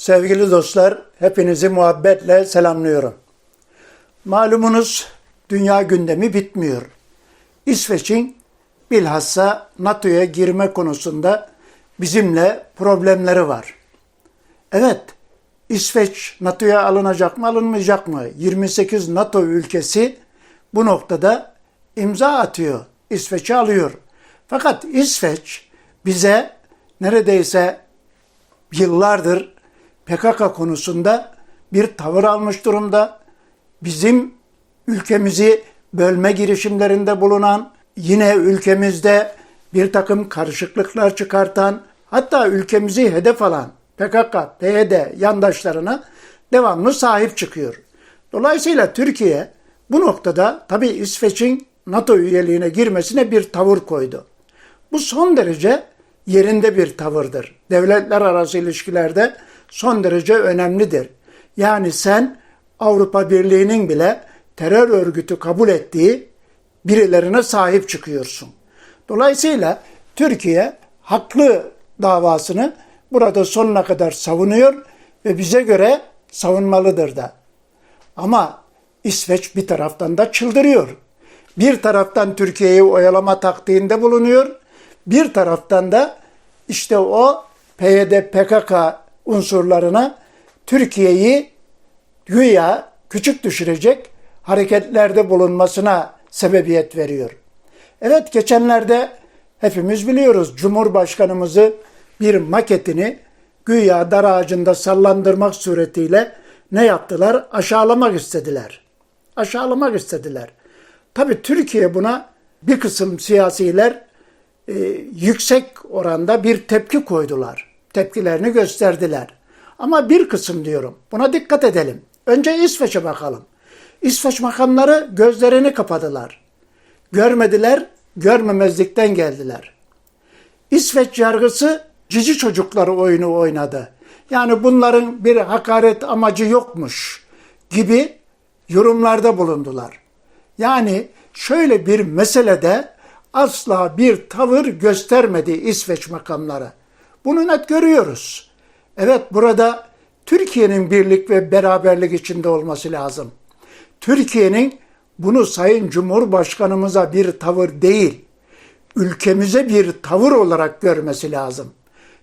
Sevgili dostlar, hepinizi muhabbetle selamlıyorum. Malumunuz dünya gündemi bitmiyor. İsveç'in bilhassa NATO'ya girme konusunda bizimle problemleri var. Evet, İsveç NATO'ya alınacak mı alınmayacak mı? 28 NATO ülkesi bu noktada imza atıyor. İsveç'i alıyor. Fakat İsveç bize neredeyse yıllardır PKK konusunda bir tavır almış durumda. Bizim ülkemizi bölme girişimlerinde bulunan, yine ülkemizde bir takım karışıklıklar çıkartan, hatta ülkemizi hedef alan PKK, PYD yandaşlarına devamlı sahip çıkıyor. Dolayısıyla Türkiye bu noktada tabii İsveç'in NATO üyeliğine girmesine bir tavır koydu. Bu son derece yerinde bir tavırdır. Devletler arası ilişkilerde son derece önemlidir. Yani sen Avrupa Birliği'nin bile terör örgütü kabul ettiği birilerine sahip çıkıyorsun. Dolayısıyla Türkiye haklı davasını burada sonuna kadar savunuyor ve bize göre savunmalıdır da. Ama İsveç bir taraftan da çıldırıyor. Bir taraftan Türkiye'yi oyalama taktiğinde bulunuyor. Bir taraftan da işte o PYD PKK unsurlarına Türkiye'yi güya küçük düşürecek hareketlerde bulunmasına sebebiyet veriyor. Evet geçenlerde hepimiz biliyoruz Cumhurbaşkanımızı bir maketini güya dar ağacında sallandırmak suretiyle ne yaptılar? Aşağılamak istediler. Aşağılamak istediler. Tabi Türkiye buna bir kısım siyasiler e, yüksek oranda bir tepki koydular. Tepkilerini gösterdiler. Ama bir kısım diyorum. Buna dikkat edelim. Önce İsveç'e bakalım. İsveç makamları gözlerini kapadılar. Görmediler, görmemezlikten geldiler. İsveç yargısı cici çocukları oyunu oynadı. Yani bunların bir hakaret amacı yokmuş gibi yorumlarda bulundular. Yani şöyle bir meselede asla bir tavır göstermedi İsveç makamları. Bunu net görüyoruz. Evet burada Türkiye'nin birlik ve beraberlik içinde olması lazım. Türkiye'nin bunu Sayın Cumhurbaşkanımıza bir tavır değil, ülkemize bir tavır olarak görmesi lazım.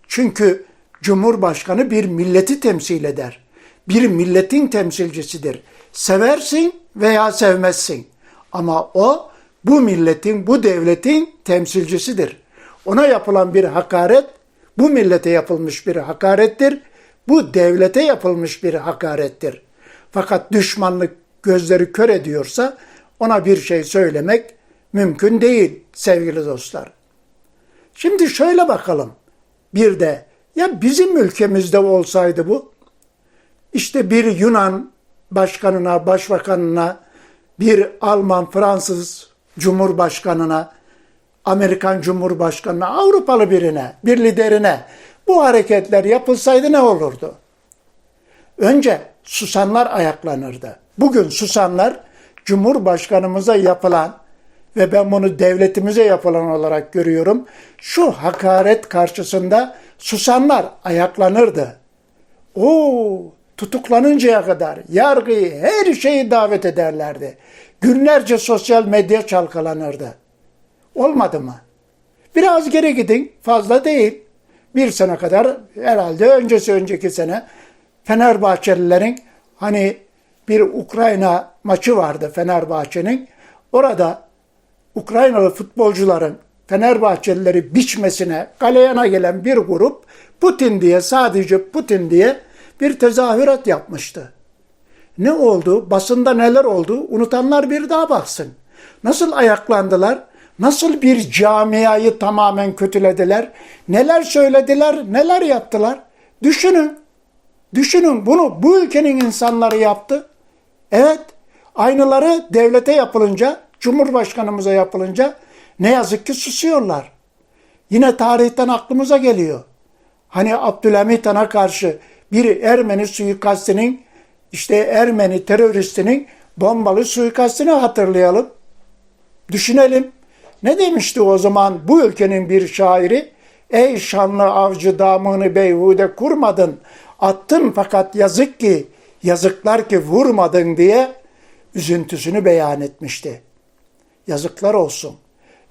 Çünkü Cumhurbaşkanı bir milleti temsil eder. Bir milletin temsilcisidir. Seversin veya sevmezsin. Ama o bu milletin, bu devletin temsilcisidir. Ona yapılan bir hakaret bu millete yapılmış bir hakarettir. Bu devlete yapılmış bir hakarettir. Fakat düşmanlık gözleri kör ediyorsa ona bir şey söylemek mümkün değil sevgili dostlar. Şimdi şöyle bakalım. Bir de ya bizim ülkemizde olsaydı bu? İşte bir Yunan başkanına, başbakanına, bir Alman, Fransız cumhurbaşkanına, Amerikan cumhurbaşkanına, Avrupalı birine, bir liderine bu hareketler yapılsaydı ne olurdu? Önce susanlar ayaklanırdı. Bugün susanlar Cumhurbaşkanımıza yapılan ve ben bunu devletimize yapılan olarak görüyorum. Şu hakaret karşısında susanlar ayaklanırdı. O tutuklanıncaya kadar yargıyı her şeyi davet ederlerdi. Günlerce sosyal medya çalkalanırdı. Olmadı mı? Biraz geri gidin, fazla değil. Bir sene kadar herhalde öncesi önceki sene Fenerbahçelilerin hani bir Ukrayna maçı vardı Fenerbahçe'nin. Orada Ukraynalı futbolcuların Fenerbahçelileri biçmesine galeyana gelen bir grup Putin diye sadece Putin diye bir tezahürat yapmıştı. Ne oldu? Basında neler oldu? Unutanlar bir daha baksın. Nasıl ayaklandılar? Nasıl bir camiayı tamamen kötülediler? Neler söylediler? Neler yaptılar? Düşünün. Düşünün bunu bu ülkenin insanları yaptı. Evet. Aynıları devlete yapılınca, Cumhurbaşkanımıza yapılınca ne yazık ki susuyorlar. Yine tarihten aklımıza geliyor. Hani Abdülhamit Han'a karşı bir Ermeni suikastinin işte Ermeni teröristinin bombalı suikastini hatırlayalım. Düşünelim. Ne demişti o zaman bu ülkenin bir şairi? Ey şanlı avcı damını beyhude kurmadın. Attın fakat yazık ki, yazıklar ki vurmadın diye üzüntüsünü beyan etmişti. Yazıklar olsun.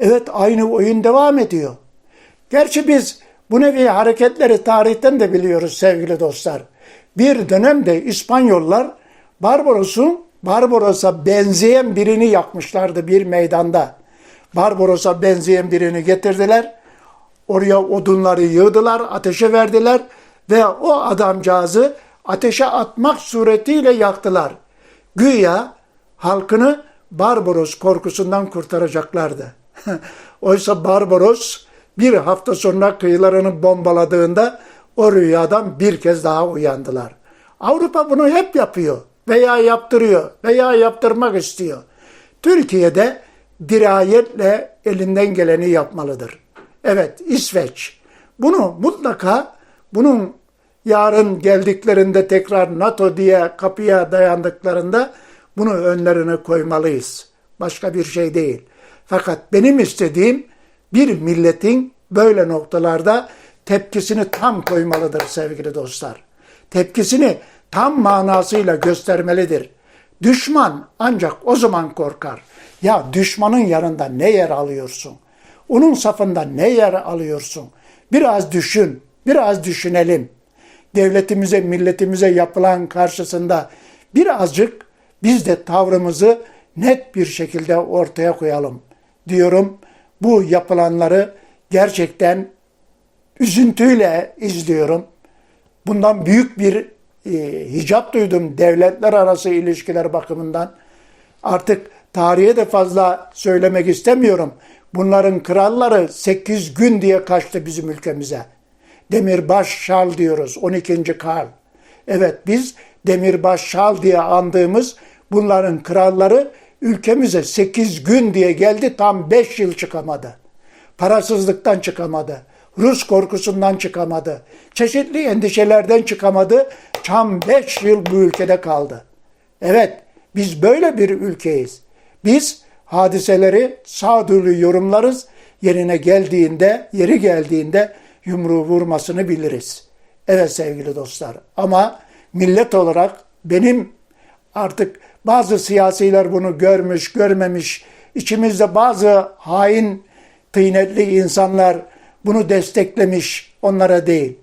Evet aynı oyun devam ediyor. Gerçi biz bu nevi hareketleri tarihten de biliyoruz sevgili dostlar. Bir dönemde İspanyollar Barbaros'un Barbaros'a benzeyen birini yakmışlardı bir meydanda. Barbaros'a benzeyen birini getirdiler. Oraya odunları yığdılar, ateşe verdiler ve o adamcağızı ateşe atmak suretiyle yaktılar. Güya halkını Barbaros korkusundan kurtaracaklardı. Oysa Barbaros bir hafta sonra kıyılarını bombaladığında o rüyadan bir kez daha uyandılar. Avrupa bunu hep yapıyor veya yaptırıyor veya yaptırmak istiyor. Türkiye'de dirayetle elinden geleni yapmalıdır. Evet İsveç bunu mutlaka bunun yarın geldiklerinde tekrar NATO diye kapıya dayandıklarında bunu önlerine koymalıyız. Başka bir şey değil. Fakat benim istediğim bir milletin böyle noktalarda tepkisini tam koymalıdır sevgili dostlar. Tepkisini tam manasıyla göstermelidir. Düşman ancak o zaman korkar. Ya düşmanın yanında ne yer alıyorsun? Onun safında ne yer alıyorsun? Biraz düşün, biraz düşünelim. Devletimize, milletimize yapılan karşısında birazcık biz de tavrımızı net bir şekilde ortaya koyalım diyorum. Bu yapılanları gerçekten üzüntüyle izliyorum. Bundan büyük bir e, hicap duydum devletler arası ilişkiler bakımından. Artık tarihe de fazla söylemek istemiyorum. Bunların kralları 8 gün diye kaçtı bizim ülkemize. Demirbaş Şal diyoruz 12. Karl. Evet biz Demirbaş Şal diye andığımız bunların kralları ülkemize 8 gün diye geldi tam 5 yıl çıkamadı. Parasızlıktan çıkamadı. Rus korkusundan çıkamadı. Çeşitli endişelerden çıkamadı. Tam 5 yıl bu ülkede kaldı. Evet, biz böyle bir ülkeyiz. Biz hadiseleri sağduyulu yorumlarız. Yerine geldiğinde, yeri geldiğinde yumruğu vurmasını biliriz. Evet sevgili dostlar. Ama millet olarak benim artık bazı siyasiler bunu görmüş, görmemiş. İçimizde bazı hain, tıynetli insanlar bunu desteklemiş, onlara değil.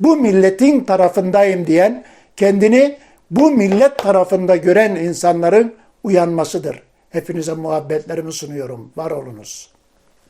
Bu milletin tarafındayım diyen, kendini bu millet tarafında gören insanların uyanmasıdır. Hepinize muhabbetlerimi sunuyorum. Var olunuz.